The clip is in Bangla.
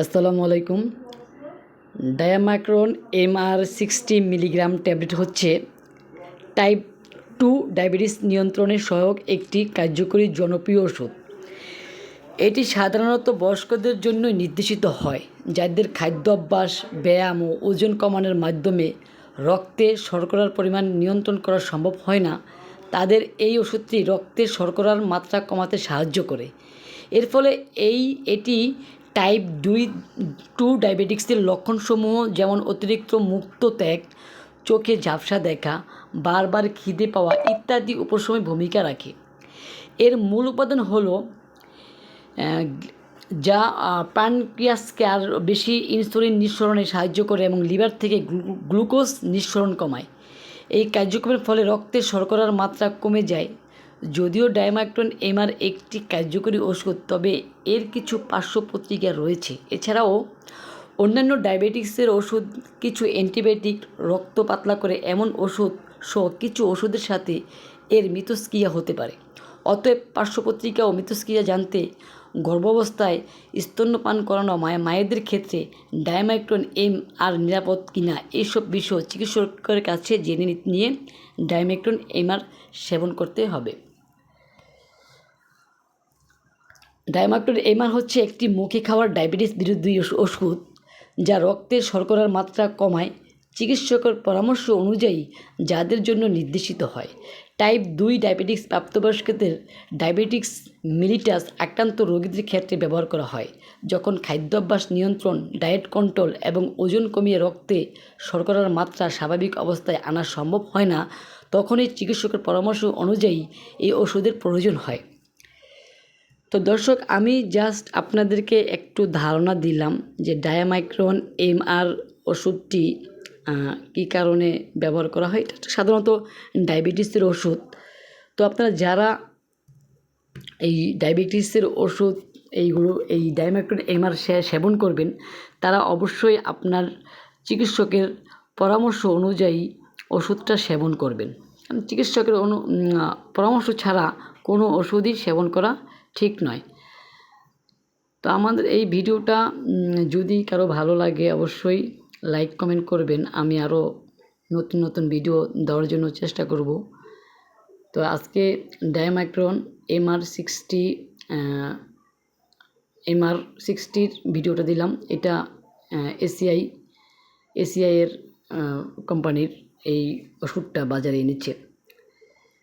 আসসালামু আলাইকুম। Diamicron MR sixty milligram tablet হচ্ছে টাইপ টু ডায়াবেটিস নিয়ন্ত্রণে সহায়ক একটি কার্যকরী জনপ্রিয় ওষুধ। এটি সাধারণত বয়স্কদের জন্য নির্দেশিত হয়, যাদের খাদ্য অভ্যাস ব্যায়াম ও ওজন কমানোর মাধ্যমে রক্তে শর্করার পরিমাণ নিয়ন্ত্রণ করা সম্ভব হয় না। তাদের এই ওষুধটি রক্তে শর্করার মাত্রা কমাতে সাহায্য করে। এর ফলে এই, এটি টাইপ দুই টু ডায়াবেটিক্সের লক্ষণসমূহ যেমন অতিরিক্ত মুক্ত ত্যাগ, চোখে ঝাপসা দেখা, বারবার খিদে পাওয়া ইত্যাদি উপশমে ভূমিকা রাখে। এর মূল উপাদান হলো যা প্যানক্রিয়াসকে আর বেশি ইনসুলিন নিঃসরণে সাহায্য করে এবং লিভার থেকে গ্লুকোজ নিঃসরণ কমায়। এই কার্যক্রমের ফলে রক্তের শর্করার মাত্রা কমে যায়। যদিও ডায়ামাক্টন এমআর একটি কার্যকরী ওষুধ, তবে এর কিছু পার্শ্ব প্রতিক্রিয়া রয়েছে। এছাড়াও, অন্যান্য ডায়াবেটিক্সের ওষুধ, কিছু অ্যান্টিবায়োটিক, রক্ত পাতলা করে এমন ওষুধ সহ কিছু ওষুধের সাথে এর মিথস্ক্রিয়া হতে পারে। অতএব পার্শ্বপত্রিকা ও মিথস্ক্রিয়া জানতে গর্ভাবস্থায় স্তন্যপান করানো মায়া মায়েদের ক্ষেত্রে ডায়ামাইক্রন এম আর নিরাপদ কিনা এইসব বিষয় চিকিৎসকের কাছে জেনে নিয়ে ডায়ামাইক্রন এম আর সেবন করতে হবে। ডায়ামাক্টোর এমআর হচ্ছে একটি মুখে খাওয়ার ডায়াবেটিস বিরোধী ওষ- ওষুধ যা রক্তের শর্করার মাত্রা কমায়। চিকিৎসকের পরামর্শ অনুযায়ী যাদের জন্য নির্দেশিত হয়। টাইপ দুই ডায়াবেটিক্স প্রাপ্তবয়স্কদের ডায়াবেটিক্স মিলিটাস আক্রান্ত রোগীদের ক্ষেত্রে ব্যবহার করা হয়। যখন খাদ্যাভ্যাস নিয়ন্ত্রণ, ডায়েট কন্ট্রোল এবং ওজন কমিয়ে রক্তে শর্করার মাত্রা স্বাভাবিক অবস্থায় আনা সম্ভব হয় না, তখনই চিকিৎসকের পরামর্শ অনুযায়ী এই ওষুধের প্রয়োজন হয়। তো দর্শক, আমি জাস্ট আপনাদেরকে একটু ধারণা দিলাম যে ডায়ামাইক্রন এম আর ওষুধটি কী কারণে ব্যবহার করা হয়। এটা সাধারণত ডায়াবেটিসের ওষুধ। তো আপনারা যারা এই ডায়াবেটিসের ওষুধ, এইগুলো, এই ডায়ামাইক্রন এম আর সেবন করবেন, তারা অবশ্যই আপনার চিকিৎসকের পরামর্শ অনুযায়ী ওষুধটা সেবন করবেন। চিকিৎসকের অনু পরামর্শ ছাড়া কোনো ওষুধই সেবন করা ঠিক নয়। তো আমাদের এই ভিডিওটা যদি কারও ভালো লাগে অবশ্যই লাইক, কমেন্ট করবেন। আমি আরও নতুন নতুন ভিডিও দেওয়ার জন্য চেষ্টা করব। তো আজকে ডায়ামাইক্রন এমআর সিক্সটি এমআর সিক্সটির ভিডিওটা দিলাম। এটা এসিআই এসিআইয়ের কোম্পানির এই ওষুধটা বাজারে এনেছে।